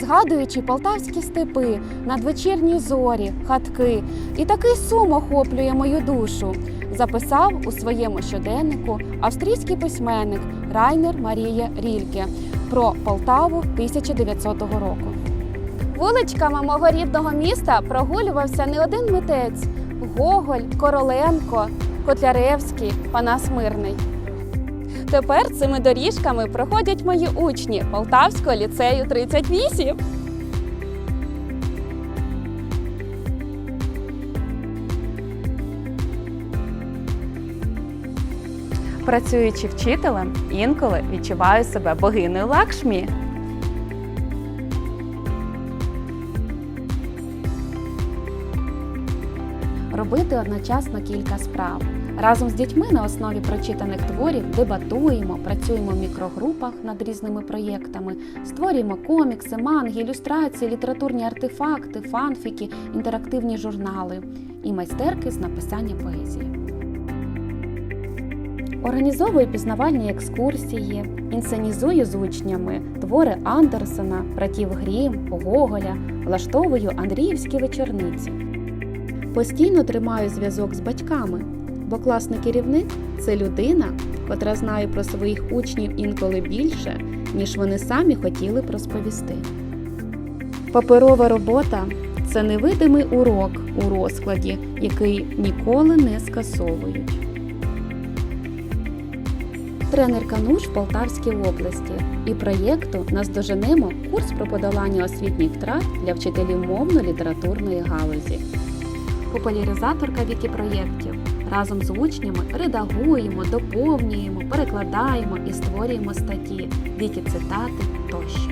згадуючи полтавські степи, надвечірні зорі, хатки, і такий сум охоплює мою душу. Записав у своєму щоденнику австрійський письменник Райнер Марія Рільке про Полтаву 1900 року. Вуличками мого рідного міста прогулювався не один митець: Гоголь, Короленко, Котляревський, Панас Мирний. Тепер цими доріжками проходять мої учні Полтавського ліцею 38. Працюючи вчителем, інколи відчуваю себе богинею Лакшмі. робити одночасно кілька справ. Разом з дітьми на основі прочитаних творів дебатуємо, працюємо в мікрогрупах над різними проєктами, створюємо комікси, манги, ілюстрації, літературні артефакти, фанфіки, інтерактивні журнали і майстерки з написання поезії. Організовую пізнавальні екскурсії, інсценізую з учнями твори Андерсена, братів Грім, Гоголя, влаштовую Андріївські вечорниці. Постійно тримаю зв'язок з батьками, бо класний керівник це людина, котра знає про своїх учнів інколи більше, ніж вони самі хотіли б розповісти. Паперова робота це невидимий урок у розкладі, який ніколи не скасовують. Тренерка НУШ в Полтавській області і проєкту Наздоженемо курс про подолання освітніх втрат для вчителів мовно-літературної галузі популяризаторка вікіпроєктів. Разом з учнями редагуємо, доповнюємо, перекладаємо і створюємо статті, вікі-цитати тощо.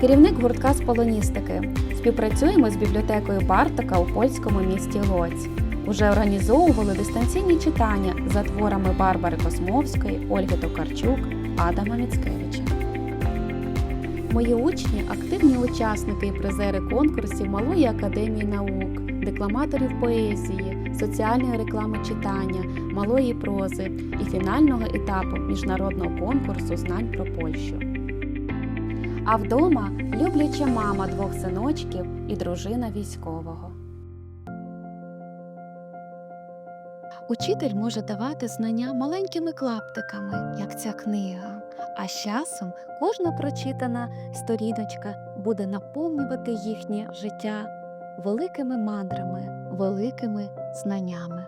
Керівник гуртка з полоністики. Співпрацюємо з бібліотекою Бартака у польському місті Лоць. Уже організовували дистанційні читання за творами Барбари Космовської, Ольги Токарчук, Адама Міцкевича. Мої учні активні учасники і призери конкурсів Малої академії наук, декламаторів поезії, соціальної реклами читання, малої прози і фінального етапу міжнародного конкурсу знань про Польщу. А вдома любляча мама двох синочків і дружина військового. Учитель може давати знання маленькими клаптиками, як ця книга. А з часом кожна прочитана сторіночка буде наповнювати їхнє життя великими мандрами, великими знаннями.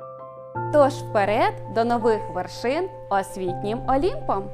Тож вперед до нових вершин освітнім Олімпом!